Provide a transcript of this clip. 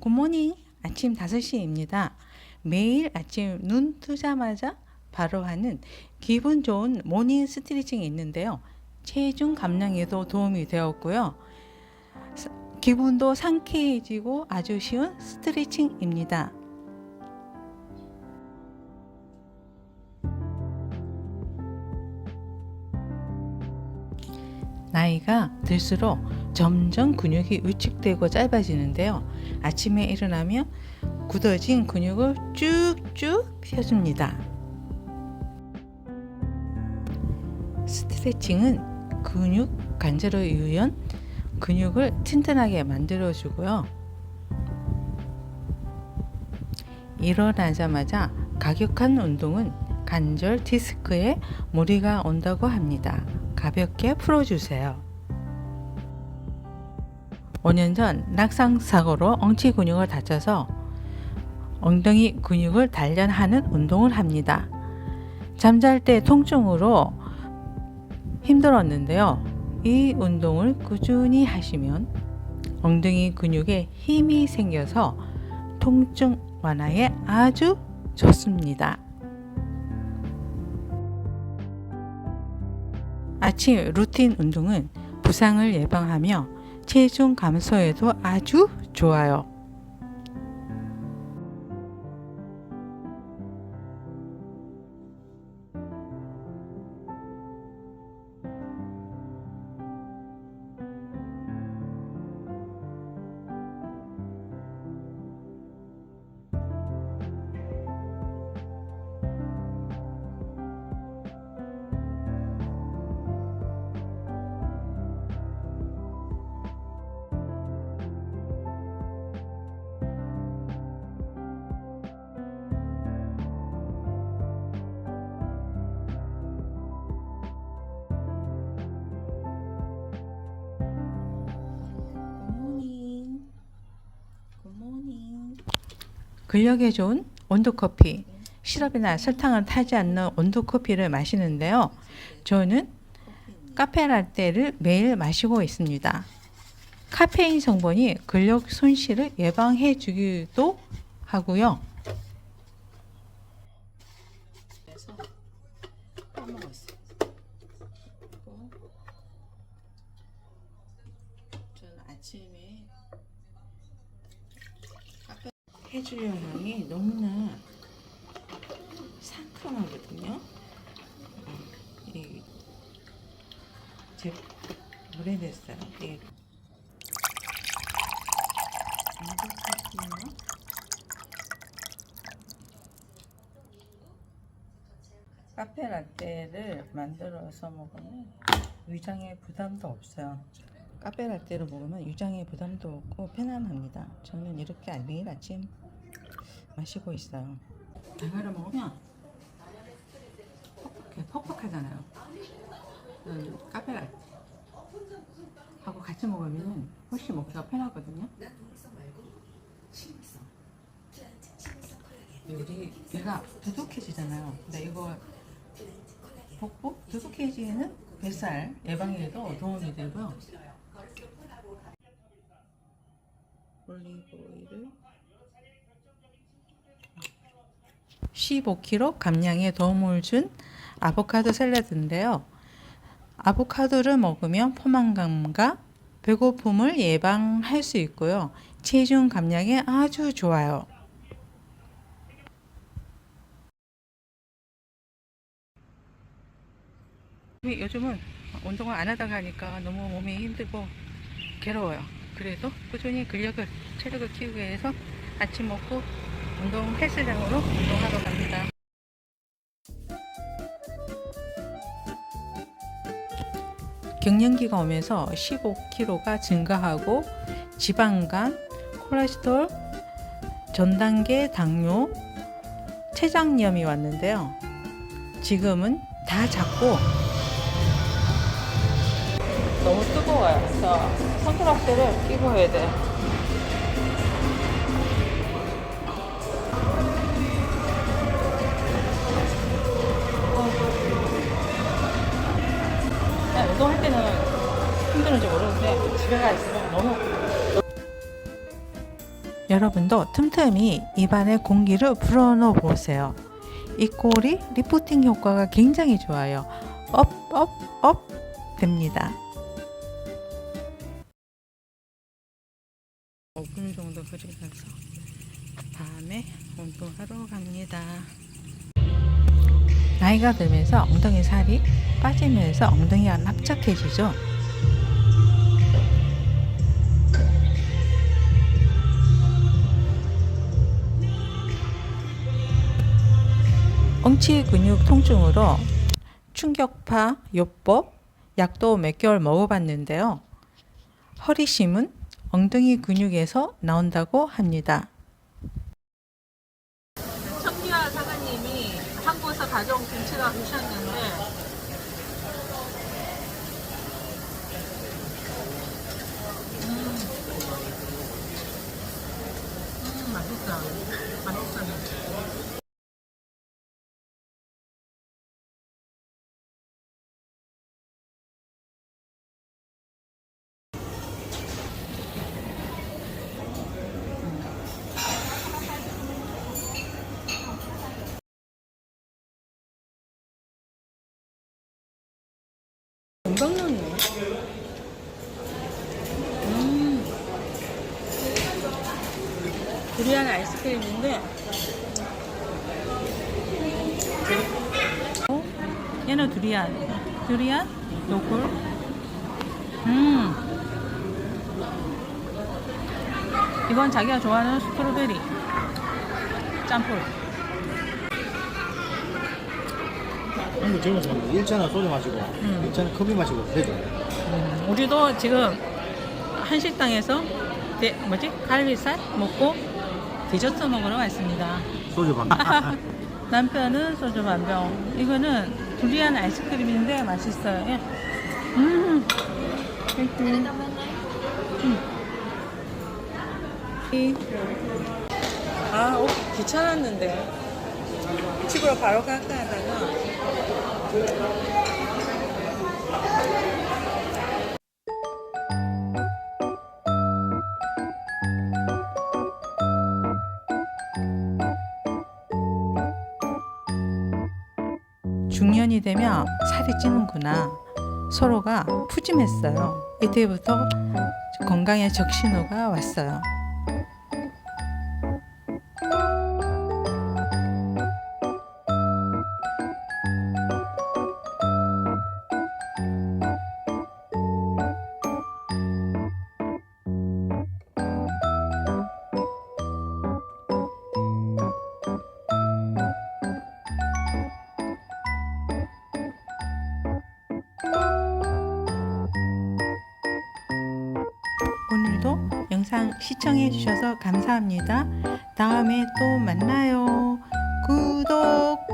굿모닝 아침 5시입니다. 매일 아침 눈 뜨자마자 바로 하는 기분 좋은 모닝 스트레칭이 있는데요. 체중 감량에도 도움이 되었고요. 사- 기분도 상쾌해지고 아주 쉬운 스트레칭입니다. 나이가 들수록 점점 근육이 위축되고 짧아지는데요. 아침에 일어나면 굳어진 근육을 쭉쭉 펴줍니다. 스트레칭은 근육 관절을 이으연 근육을 튼튼하게 만들어주고요. 일어나자마자 가격한 운동은 관절 디스크에 무리가 온다고 합니다. 가볍게 풀어주세요. 5년 전 낙상 사고로 엉치 근육을 다쳐서 엉덩이 근육을 단련하는 운동을 합니다. 잠잘 때 통증으로 힘들었는데요. 이 운동을 꾸준히 하시면 엉덩이 근육에 힘이 생겨서 통증 완화에 아주 좋습니다. 아침 루틴 운동은 부상을 예방하며 체중 감소에도 아주 좋아요. 근력에 좋은 온도 커피. 시럽이나 설탕을 타지 않는 온도 커피를 마시는데요. 저는 카페라떼를 매일 마시고 있습니다. 카페인 성분이 근력 손실을 예방해 주기도 하고요. 아침에 카페 영향이 너무나 상큼하거든요. 어, 이제 오래됐어요. 안좋거든요. 카페 라떼를 만들어서 먹으면 위장에 부담도 없어요. 카페 라떼를 먹으면 위장에 부담도 없고 편안합니다. 저는 이렇게 매일 아침 마시고 있어요. 이거를 먹으면 퍽퍽해, 퍽퍽하잖아요. 음, 카페 라떼 하고 같이 먹으면 훨씬 먹기가 편하거든요. 우리 배가 두둑해지잖아요. 근데 이거 복부 두둑해지는 뱃살 예방에도 도움이 되고요. 올리브 오일을 15kg 감량에 도움을 준 아보카도 샐러드인데요. 아보카도를 먹으면 포만감과 배고픔을 예방할 수 있고요. 체중 감량에 아주 좋아요. 요즘은 운동을 안 하다 가니까 너무 몸이 힘들고 괴로워요. 그래도 꾸준히 근력을, 체력을 키우기 위해서 아침 먹고 운동 헬스장으로 운동하러 갑니다. 갱년기가 오면서 15kg가 증가하고 지방간, 콜레스테롤, 전단계 당뇨, 췌장염이 왔는데요. 지금은 다 작고 너무 뜨거워요. 그래서 손가락대를 끼고 해야 돼. 그 힘드는지 모르는데 집에 가 있으면 너무 여러분도 틈틈이 입안에 공기를 불어넣어 보세요. 이 꼴이 리프팅 효과가 굉장히 좋아요. 업, 업, 업 됩니다. 5분 정도 흐리면서 다음에 운동하러 갑니다. 나이가 들면서 엉덩이 살이 빠지면서 엉덩이가 납작해지죠. 엉치 근육 통증으로 충격파 요법 약도 몇 개월 먹어봤는데요. 허리심은 엉덩이 근육에서 나온다고 합니다. 청기화 사장님이 한국에서 가져온 김치가 주셨는데 음, 음 맛있어 맛있어 넣네. 음. 두리안 아이스크림인데. 어? 얘는 두리안. 두리안? 요걸? 음. 이건 자기가 좋아하는 스트로베리. 짬뽕. 한국 젊은 사람들 일차는 소주 마시고 음. 일차는 커피 마시고 그래도 음, 우리도 지금 한식당에서 대, 뭐지 갈비살 먹고 디저트 먹으러 왔습니다. 소주 반 남편은 소주 반 병. 이거는 두리안 아이스크림인데 맛있어요. 예. 음. 음. 이- 아, 어, 귀찮았는데. 집으로 바로 갈까 하다가. 중년이 되면 살이 찌는구나. 서로가 푸짐했어요. 이때부터 건강에 적신호가 왔어요. 영상 시청해 주셔서 감사합니다. 다음에 또 만나요. 구독